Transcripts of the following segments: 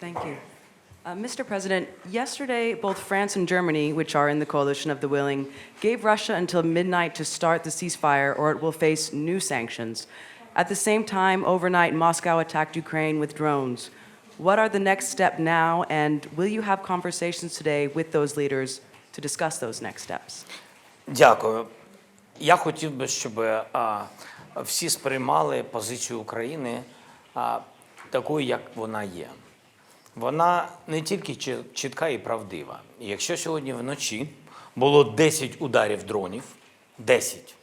Thank you. Uh, Mr. President, yesterday, both France and Germany, which are in the coalition of the willing, gave Russia until midnight to start the ceasefire or it will face new sanctions. At the same time, overnight, Moscow attacked Ukraine with drones. What are the next step now, and will you have conversations today with those leaders to discuss those next steps? Дякую. Я хотів би, щоб а, всі сприймали позицію України а, такою, як вона є. Вона не тільки чітка і правдива. Якщо сьогодні вночі було 10 ударів дронів, 10,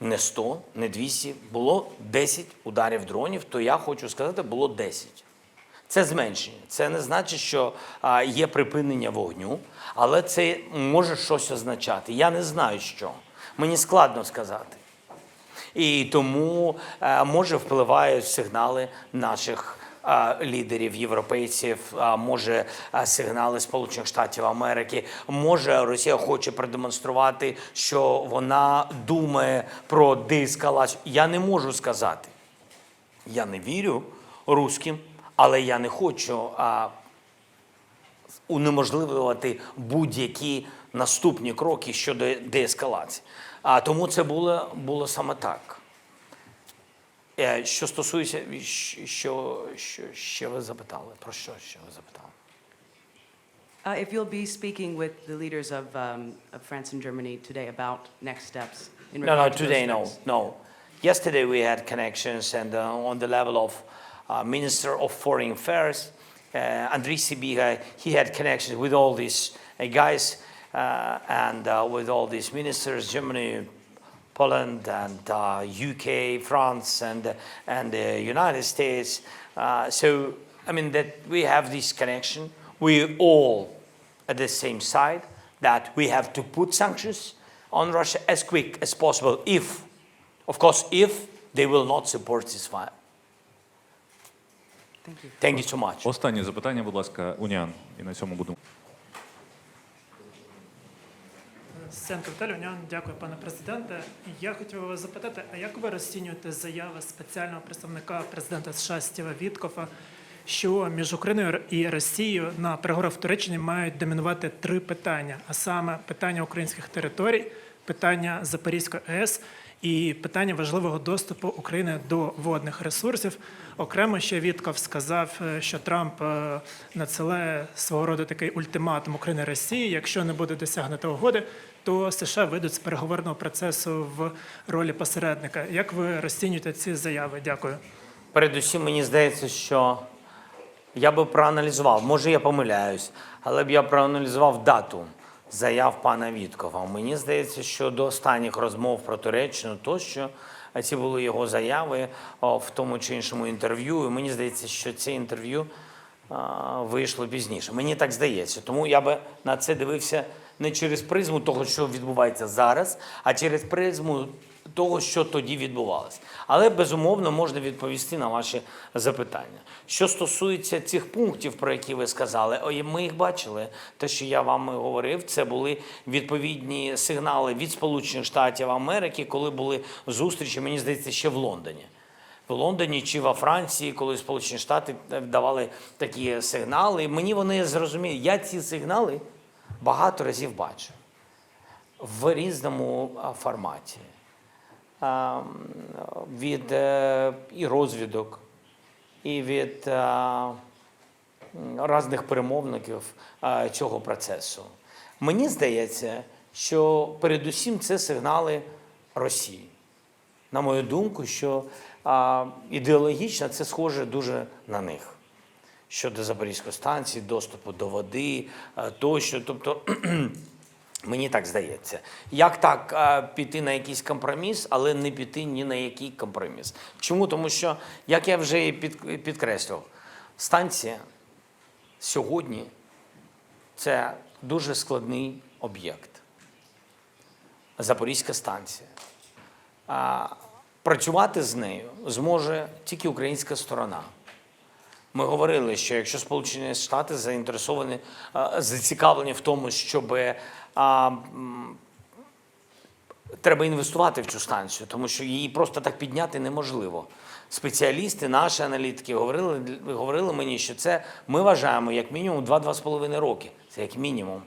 не 100, не 200, було 10 ударів дронів, то я хочу сказати, було 10. Це зменшення. Це не значить, що є припинення вогню, але це може щось означати. Я не знаю що. Мені складно сказати. І тому е, може впливають сигнали наших лідерів, європейців, може сигнали Сполучених Штатів Америки. Може Росія хоче продемонструвати, що вона думає про деескалацію. Я не можу сказати. Я не вірю руським, але я не хочу а, унеможливлювати будь-які наступні кроки щодо деескалації. А тому це було, було саме так. Е, Що стосується, що, що, що ще ви запитали? Про що ще ви запитали? Uh, if you'll be speaking with the leaders of, um, of France and Germany today about next steps in No, no, regard to those today, no, steps. no. Yesterday we had connections and uh, on the level of uh, Minister of Foreign Affairs, uh, Andriy Sibiga, he had connections with all these uh, guys uh, and uh, with all these ministers, Germany, Poland and uh, UK, France and, and the United States. Uh, so, I mean, that we have this connection. We all at the same side that we have to put sanctions on Russia as quick as possible if, of course, if they will not support this fire. Thank you. Thank you so much. Останнє запитання, будь ласка, Уніан. І на цьому будемо. Сенко Віталій дякую, пане президенте. Я хотів вас запитати, а як ви розцінюєте заяви спеціального представника президента США Стіва Віткофа, що між Україною і Росією на переговорах в Туреччині мають домінувати три питання: а саме питання українських територій, питання Запорізької АЕС і питання важливого доступу України до водних ресурсів. Окремо ще Вітков сказав, е, що Трамп е, надсилає свого роду такий ультиматум України Росії. Якщо не буде досягнуто угоди, то США вийдуть з переговорного процесу в ролі посередника. Як ви розцінюєте ці заяви? Дякую. Передусім, мені здається, що я би проаналізував, може я помиляюсь, але б я проаналізував дату заяв пана Віткова. Мені здається, що до останніх розмов про Туреччину тощо ці були його заяви в тому чи іншому інтерв'ю. І мені здається, що це інтерв'ю вийшло пізніше. Мені так здається. Тому я би на це дивився не через призму того, що відбувається зараз, а через призму того, що тоді відбувалося. Але безумовно можна відповісти на ваші запитання. Що стосується цих пунктів, про які ви сказали, ми їх бачили. Те, що я вам говорив, це були відповідні сигнали від Сполучених Штатів Америки, коли були зустрічі, мені здається, ще в Лондоні. В Лондоні чи во Франції, коли Сполучені Штати давали такі сигнали. Мені вони зрозуміли. Я ці сигнали багато разів бачив в різному форматі. А, м, Від е, і розвідок, і від а, різних перемовників цього процесу. Мені здається, що передусім це сигнали Росії. На мою думку, що ідеологічно це схоже дуже на них. Щодо Запорізької станції, доступу до води тощо. Тобто Мені так здається. Як так а, піти на якийсь компроміс, але не піти ні на який компроміс? Чому? Тому що, як я вже під, підкреслював, станція сьогодні це дуже складний об'єкт. Запорізька станція. Працювати з нею зможе тільки українська сторона. Ми говорили, що якщо Сполучені Штати заінтересовані, зацікавлені в тому, щоб а, треба інвестувати в цю станцію, тому що її просто так підняти неможливо. спеціалісти, наші аналітики говорили, говорили мені, що це ми вважаємо як мінімум 2-2,5 роки. Це як мінімум.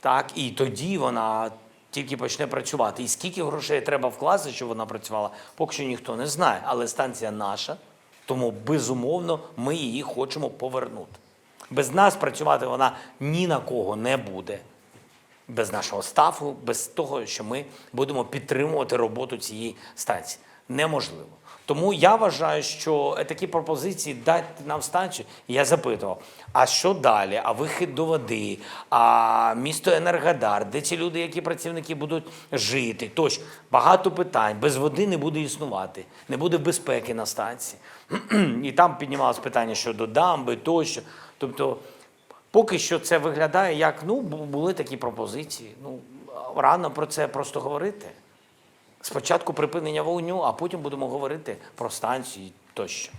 Так, і тоді вона тільки почне працювати. І скільки грошей треба вкласти, щоб вона працювала, поки що ніхто не знає. Але станція наша, тому безумовно ми її хочемо повернути. Без нас працювати вона ні на кого не буде. Без нашого стафу, без того, що ми будемо підтримувати роботу цієї станції. Неможливо. Тому я вважаю, що такі пропозиції дати нам станцію. Я запитував, а що далі? А вихід до води, а місто Енергодар, де ці люди, які працівники будуть жити? Тощо багато питань. Без води не буде існувати, не буде безпеки на станції. І там піднімалось питання щодо дамби тощо. Тобто, поки що це виглядає як ну були такі пропозиції. Ну рано про це просто говорити. Спочатку припинення вогню, а потім будемо говорити про станції тощо.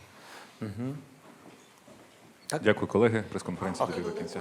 Дякую, колеги. Прес-конференція добігла кінця.